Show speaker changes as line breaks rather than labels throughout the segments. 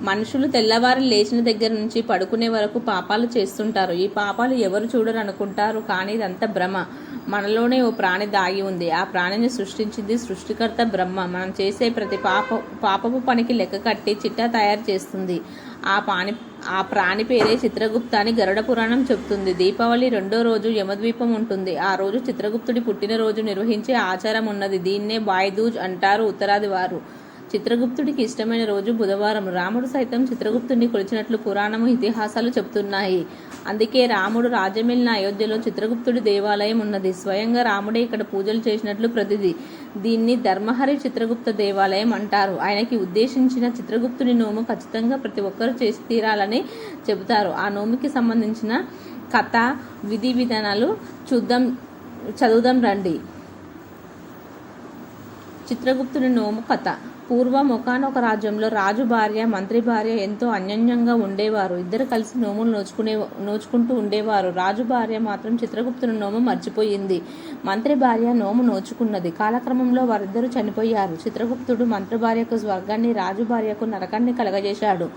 మనుషులు తెల్లవారు లేచిన దగ్గర నుంచి పడుకునే వరకు పాపాలు చేస్తుంటారు. ఈ పాపాలు ఎవరు చూడరు అనుకుంటారు కానీ ఇదంతా భ్రమ. మనలోనే ఓ ప్రాణి దాగి ఉంది. ఆ ప్రాణిని సృష్టించింది సృష్టికర్త బ్రహ్మ. మనం చేసే ప్రతి పాప పాపపు పనికి లెక్క కట్టి చిట్టా తయారు చేస్తుంది. ఆ పాని ఆ ప్రాణి పేరే చిత్రగుప్త అని గరుడ పురాణం చెబుతుంది దీపావళి రెండో రోజు యమద్వీపం ఉంటుంది. ఆ రోజు చిత్రగుప్తుడి పుట్టినరోజు నిర్వహించే ఆచారం ఉన్నది. దీన్నే బాయ్దూజ్ అంటారు ఉత్తరాది వారు. చిత్రగుప్తుడికి ఇష్టమైన రోజు బుధవారం. రాముడు సైతం చిత్రగుప్తుడిని కొలిచినట్లు పురాణము ఇతిహాసాలు చెబుతున్నాయి అందుకే రాముడు రాజ్యమెల్లిన అయోధ్యలో చిత్రగుప్తుడి దేవాలయం ఉన్నది. స్వయంగా రాముడే ఇక్కడ పూజలు చేసినట్లు ప్రతిది. దీన్ని ధర్మహరి చిత్రగుప్త దేవాలయం అంటారు. ఆయనకి ఉద్దేశించిన చిత్రగుప్తుని నోము ఖచ్చితంగా ప్రతి ఒక్కరూ చేసి తీరాలని చెబుతారు. ఆ నోముకి సంబంధించిన కథ విధి విధానాలు చూద్దాం చదువుదాం రండి. చిత్రగుప్తుని నోము కథ. పూర్వం ఒకనొక రాజ్యంలో రాజు భార్య మంత్రి భార్య ఎంతో అన్యోన్యంగా ఉండేవారు. ఇద్దరు కలిసి నోములు నోచుకునే నోచుకుంటూ ఉండేవారు. రాజు భార్య మాత్రం చిత్రగుప్తుని నోము మర్చిపోయింది. మంత్రి భార్య నోము నోచుకున్నది. కాలక్రమంలో వారిద్దరూ చనిపోయారు. చిత్రగుప్తుడు మంత్రి భార్యకు స్వర్గాన్ని రాజు భార్యకు నరకాన్ని కలగజేశాడు.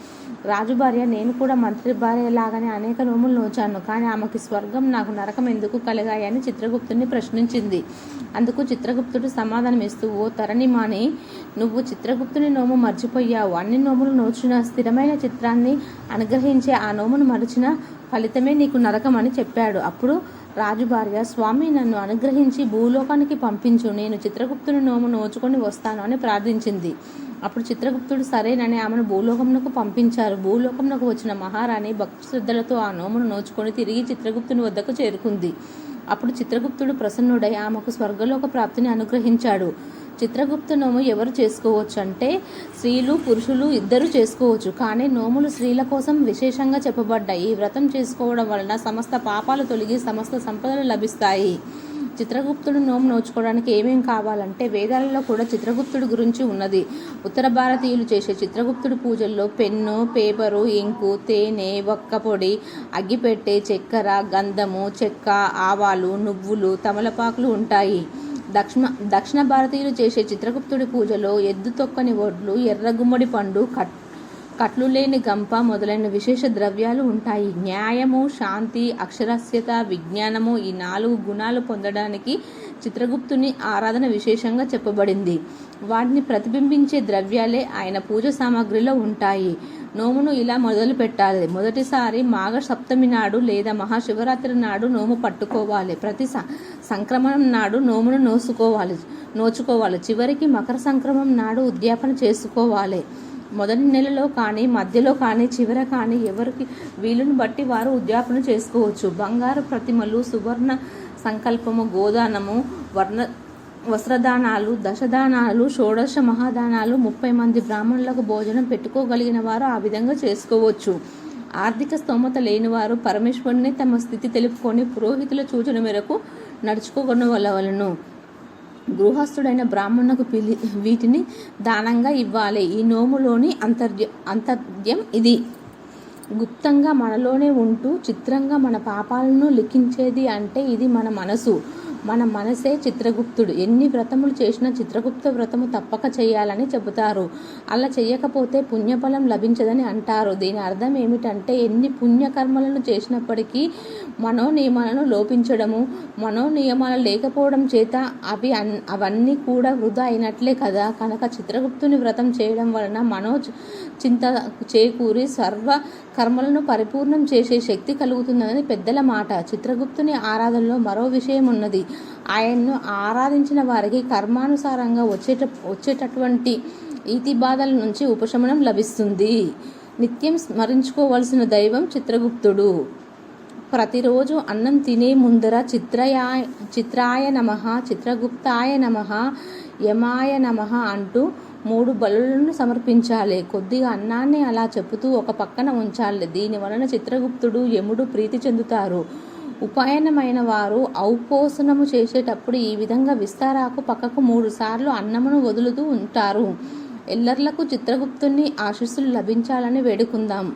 రాజు భార్య నేను కూడా మంత్రి భార్య లాగానే అనేక నోములు నోచాను కానీ ఆమెకి స్వర్గం నాకు నరకం ఎందుకు కలిగాయని చిత్రగుప్తుని ప్రశ్నించింది. అందుకు చిత్రగుప్తుడు సమాధానం ఇస్తూ ఓ తరణి మాని నువ్వు చిత్రగుప్తుని నోము మర్చిపోయావు. అన్ని నోములు నోచిన స్థిరమైన చిత్రాన్ని అనుగ్రహించే ఆ నోమును మరిచిన ఫలితమే నీకు నరకమని చెప్పాడు. అప్పుడు రాజు భార్య స్వామి నన్ను అనుగ్రహించి భూలోకానికి పంపించు. నేను చిత్రగుప్తుని నోము నోచుకొని వస్తాను అని ప్రార్థించింది. అప్పుడు చిత్రగుప్తుడు సరేనని ఆమెను భూలోకంకు పంపించారు. భూలోకంలోకి వచ్చిన మహారాణి భక్తి శ్రద్ధలతో ఆ నోమును నోచుకొని తిరిగి చిత్రగుప్తుని వద్దకు చేరుకుంది. అప్పుడు చిత్రగుప్తుడు ప్రసన్నుడై ఆమెకు స్వర్గలోక ప్రాప్తిని అనుగ్రహించాడు. చిత్రగుప్త నోము ఎవరు చేసుకోవచ్చు అంటే స్త్రీలు పురుషులు ఇద్దరు చేసుకోవచ్చు. కానీ నోములు స్త్రీల కోసం విశేషంగా చెప్పబడ్డాయి. ఈ వ్రతం చేసుకోవడం వలన సమస్త పాపాలు తొలగి సమస్త సంపదలు లభిస్తాయి. చిత్రగుప్తుడు నోము నోచుకోవడానికి ఏమేం కావాలంటే వేదాలలో కూడా చిత్రగుప్తుడి గురించి ఉన్నది. ఉత్తర భారతీయులు చేసే చిత్రగుప్తుడి పూజల్లో పెన్ను పేపరు ఇంకు తేనె ఒక్క పొడి అగ్గిపెట్టె చక్కెర గంధము చెక్క ఆవాలు నువ్వులు తమలపాకులు ఉంటాయి. దక్షిణ దక్షిణ భారతీయులు చేసే చిత్రగుప్తుడి పూజలో ఎద్దు తొక్కని ఒడ్లు ఎర్రగుమ్మడి పండు కట్ కట్లు లేని గంప మొదలైన విశేష ద్రవ్యాలు ఉంటాయి. న్యాయము శాంతి అక్షరాస్యత విజ్ఞానము ఈ నాలుగు గుణాలు పొందడానికి చిత్రగుప్తుని ఆరాధన విశేషంగా చెప్పబడింది. వాటిని ప్రతిబింబించే ద్రవ్యాలే ఆయన పూజ సామాగ్రిలో ఉంటాయి. నోమును ఇలా మొదలు పెట్టాలి. మొదటిసారి మాఘ సప్తమి నాడు లేదా మహాశివరాత్రి నాడు నోము పట్టుకోవాలి. ప్రతి సంక్రమణం నాడు నోమును నోసుకోవాలి నోచుకోవాలి. చివరికి మకర సంక్రమం నాడు ఉద్యాపన చేసుకోవాలి. మొదటి నెలలో కానీ మధ్యలో కానీ చివర కానీ ఎవరికి వీలును బట్టి వారు ఉద్యాపన చేసుకోవచ్చు. బంగారు ప్రతిమలు సువర్ణ సంకల్పము గోదానము వర్ణ వస్త్రదానాలు దశదానాలు షోడశ మహాదానాలు ముప్పై మంది బ్రాహ్మణులకు భోజనం పెట్టుకోగలిగిన వారు ఆ విధంగా చేసుకోవచ్చు. ఆర్థిక స్తోమత లేని వారు పరమేశ్వరుని తమ స్థితి తెలుపుకొని పురోహితుల సూచన మేరకు నడుచుకోగలవలను గృహస్థుడైన బ్రాహ్మణులకు పిలి వీటిని దానంగా ఇవ్వాలి. ఈ నోములోని అంతర్య అంతర్యం ఇది. గుప్తంగా మనలోనే ఉంటూ చిత్రంగా మన పాపాలను లిఖించేది అంటే ఇది మన మనసు. మన మనసే చిత్రగుప్తుడు. ఎన్ని వ్రతములు చేసినా చిత్రగుప్త వ్రతము తప్పక చేయాలని చెబుతారు. అలా చేయకపోతే పుణ్యఫలం లభించదని అంటారు. దీని అర్థం ఏమిటంటే ఎన్ని పుణ్యకర్మలను చేసినప్పటికీ మనో నియమాలను లోపించడము మనో నియమాలు లేకపోవడం చేత అవి అన్ అవన్నీ కూడా వృధా అయినట్లే కదా. కనుక చిత్రగుప్తుని వ్రతం చేయడం వలన మనో చింత చేకూరి సర్వ కర్మలను పరిపూర్ణం చేసే శక్తి కలుగుతుందని పెద్దల మాట. చిత్రగుప్తుని ఆరాధనలో మరో విషయం ఉన్నది ఆయన్ను ఆరాధించిన వారికి కర్మానుసారంగా వచ్చేట వచ్చేటటువంటి ఈతి బాధల నుంచి ఉపశమనం లభిస్తుంది. నిత్యం స్మరించుకోవలసిన దైవం చిత్రగుప్తుడు. ప్రతిరోజు అన్నం తినే ముందర చిత్రయా చిత్రాయ నమ చిత్రగుప్తాయ నమ యమాయ నమ అంటూ మూడు బలులను సమర్పించాలి. కొద్దిగా అన్నాన్ని అలా చెప్పుతూ ఒక పక్కన ఉంచాలి. దీని వలన చిత్రగుప్తుడు యముడు ప్రీతి చెందుతారు. ఉపాయనమైన వారు ఔపోసనము చేసేటప్పుడు ఈ విధంగా విస్తారాకు పక్కకు మూడు సార్లు అన్నమును వదులుతూ ఉంటారు. ఎల్లర్లకు చిత్రగుప్తుని ఆశీస్సులు లభించాలని వేడుకుందాం.